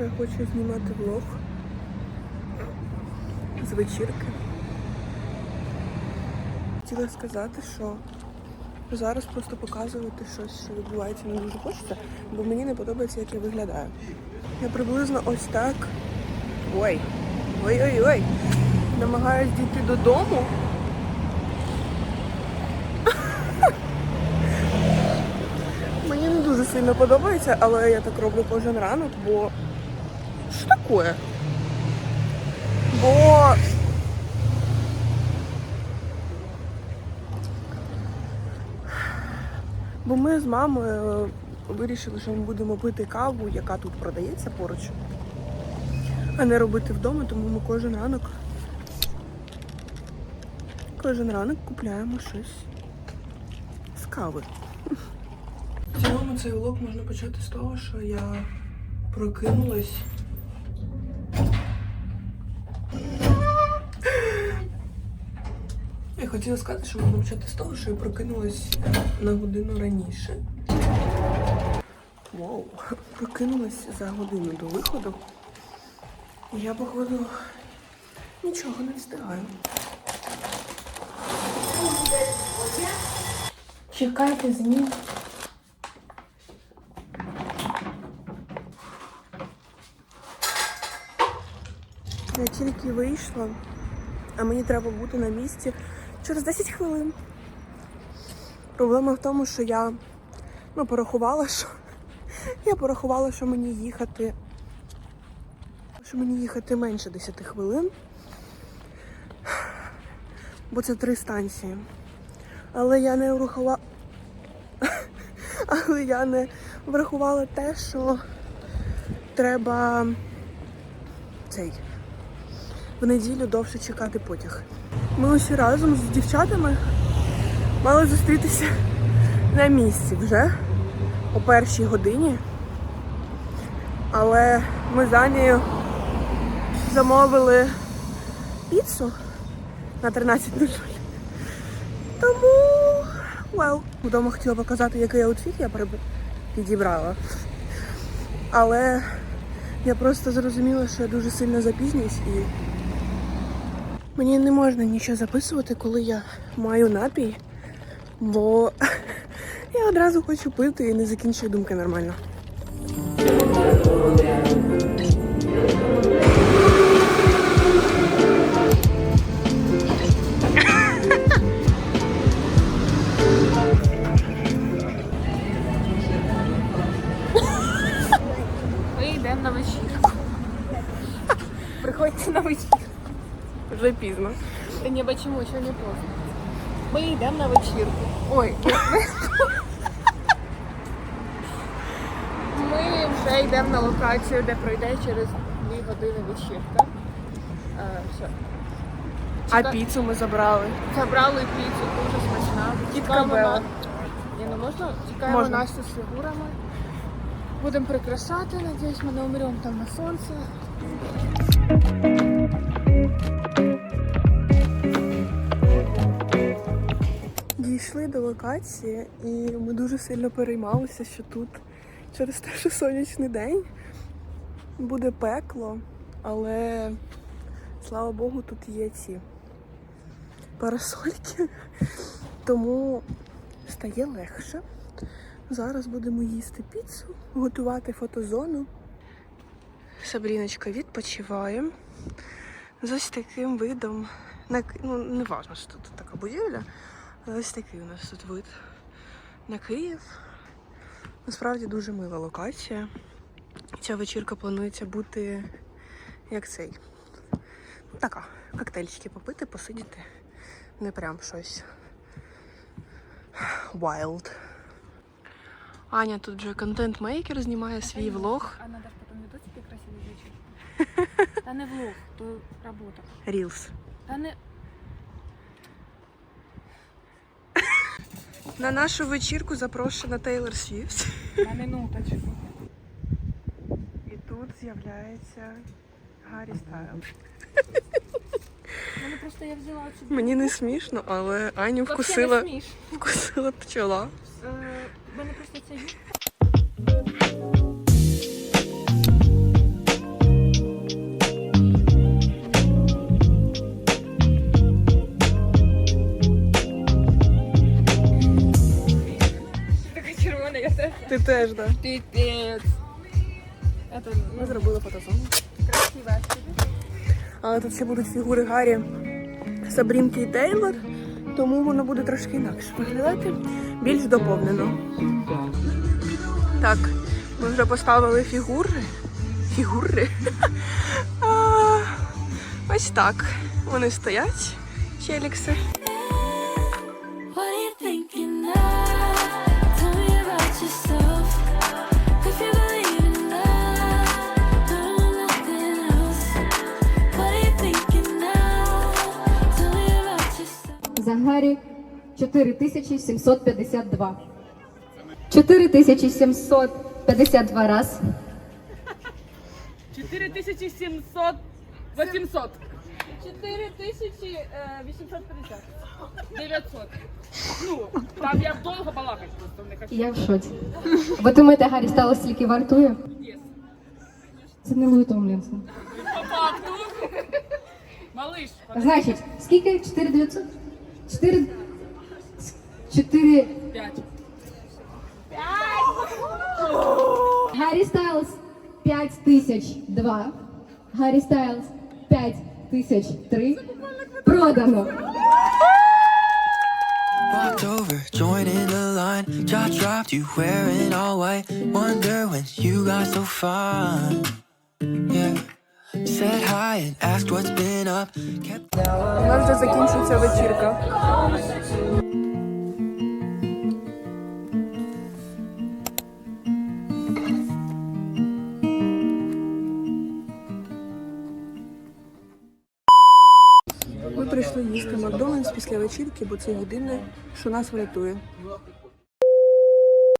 що я хочу знімати влог з вечірки. Хотіла сказати, що зараз просто показувати щось, що відбувається, не дуже хочеться, бо мені не подобається, як я виглядаю. Я приблизно ось так. Ой, ой-ой-ой. Намагаюсь дійти додому. Мені не дуже сильно подобається, але я так роблю кожен ранок, бо що таке? Бо Бо ми з мамою вирішили, що ми будемо пити каву, яка тут продається поруч, а не робити вдома, тому ми кожен ранок кожен ранок купляємо щось з кави. В цілому цей влог можна почати з того, що я прокинулась. Хотіла сказати, що можна почати з того, що я прокинулась на годину раніше. Вау, прокинулась за годину до виходу. Я, походу, нічого не встигаю. Чекайте змін. Я тільки вийшла, а мені треба бути на місці через 10 хвилин. Проблема в тому, що я ну, порахувала, що я порахувала, що мені їхати. Що мені їхати менше 10 хвилин. Бо це три станції. Але я не врахувала. Але я не врахувала те, що треба цей в неділю довше чекати потяг. Ми усі разом з дівчатами мали зустрітися на місці вже о першій годині. Але ми за нею замовили піцу на 13.00. Тому well. Вдома хотіла показати, який аутфіт я підібрала. Але я просто зрозуміла, що я дуже сильно запізнююсь і мені не можна нічого записувати, коли я маю напій, бо я одразу хочу пити і не закінчую думки нормально. Вже пізно. Та ні, чому, що не поздно. Ми йдемо на вечірку. Ой, ми вже йдемо на локацію, де пройде через дві години вечірка. Е, все. А Чека- піцу ми забрали. Забрали піцу, дуже смачна. Тітка Чекаємо на- Ні, не можна. Чекаємо Можна. Настю з фігурами. Будемо прикрашати, надіюсь, ми не умремо там на сонці. Дійшли до локації, і ми дуже сильно переймалися, що тут через те, що сонячний день буде пекло, але слава Богу, тут є ці парасольки, тому стає легше. Зараз будемо їсти піцу, готувати фотозону. Сабріночка відпочиває з ось таким видом. Ну, не важно, що тут така будівля. Ось такий у нас тут вид на Київ. Насправді дуже мила локація. Ця вечірка планується бути як цей. Ну, така, коктейльчики попити, посидіти. Не прям щось. Wild. Аня тут вже контент-мейкер, знімає свій влог. А надо потом видосики красивые вечер. Та не влог, то робота. Reels. Та не На нашу вечірку запрошена Тейлор Свіфт. на минуточку. І тут з'являється Гаррі Стайл. Мене просто я взяла собі. Мені не смішно, але Аню вкусила, вкусила пчола. Е, Мене просто це теж, так. Пипец. Это Ми зробили фотозону. Але тут ще будуть фігури Гаррі, Сабрінки і Тейлор, тому воно буде трошки інакше виглядати, більш доповнено. Так, ми вже поставили фігури. Фігури. Ось так. Вони стоять, челікси. Загарі 4752. 4752 раз. 4700. 800. 4850. 900. Ну, там я довго балакать просто не хочу. Я в шоці. Ви думаєте, Гаррі стало стільки вартує? Це не Луї Томлінсон. По факту. Малыш, Значить, скільки? 4900? 4... 4... 5. Гаррі Стайлз 5002. Гаррі Стайлз 5003. Продано. Walked over, joining the line. Jaw dropped, you wearing all white. Wonder when you got so fun. Yeah. У нас вже закінчується вечірка. Ми прийшли їсти Макдональдс після вечірки, бо це єдине, що нас врятує.